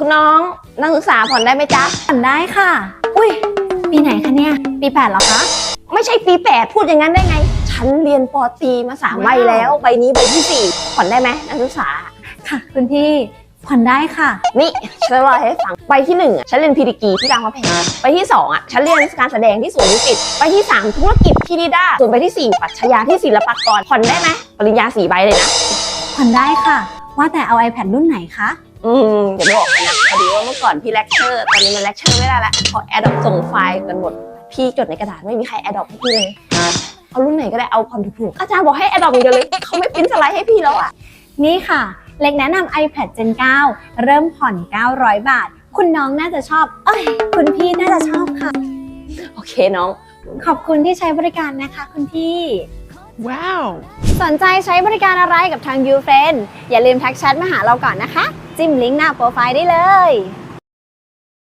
คุณน้องนักศึกษาผ่อนได้ไหมจ๊ะ ผ่อนได้ค่ะ อุ้ย ปีไหนคะเนี่ย ปีแปดเหรอคะ ไม่ใช่ปีแปดพูดอย่างนั้นได้ไง ฉันเรียนปอตรีมาสามใบแล้ว ใบนี้ใบที่สี่ผ่อนได้ไหมนักศึกษา ค่ะ คุณพี่ ผ่อนได้ค่ะ นี่ฉันจะเล่าให้ฟัง ใบที่หนึ่งอะฉันเรียนพีดีกีที่รามคำแพงใบที่สองอะฉันเรียนการแสดงที่สวนดุสิตใบที่สามธุรกิจที่นิด้าส่วนใบที่สี่ปรัชญาที่ศิลปากร ผ่อนได้ไหมปริญญาสี่ใบเลยนะ ผ่อนได้ค่ะ ว่าแต่เอา iPad รุ่นไหนคะ อืมเดี๋ยวบอกกันนะ พอดีว่าเมื่อก่อนพี่เลคเชอร์ตอนนี้มันเลคเชอร์ไม่ได้ละเพราะแอดดอปส่งไฟล์กันหมด พี่จดในกระดาษไม่มีใครแอดดอปให้พี่เลยเอารุ่นไหนก็ได้เอาผ่อนถูกๆอาจารย์บอกให้แอดดอปอย่างเดียวเลยเขาไม่ปริ้นสไลด์ให้พี่แล้วอะนี่ค่ะ เล็กแนะนำ iPad Gen 9 เริ่มผ่อน 900 บาท คุณน้องน่าจะชอบ เอ้ย คุณพี่น่าจะชอบค่ะ โอเคน้อง ขอบคุณที่ใช้บริการนะคะ คุณพี่ Wow. สนใจใช้บริการอะไรกับทาง YouFriend อย่าลืมทักแชทมาหาเราก่อนนะคะ จิ้มลิงก์หน้าโปรไฟล์ได้เลย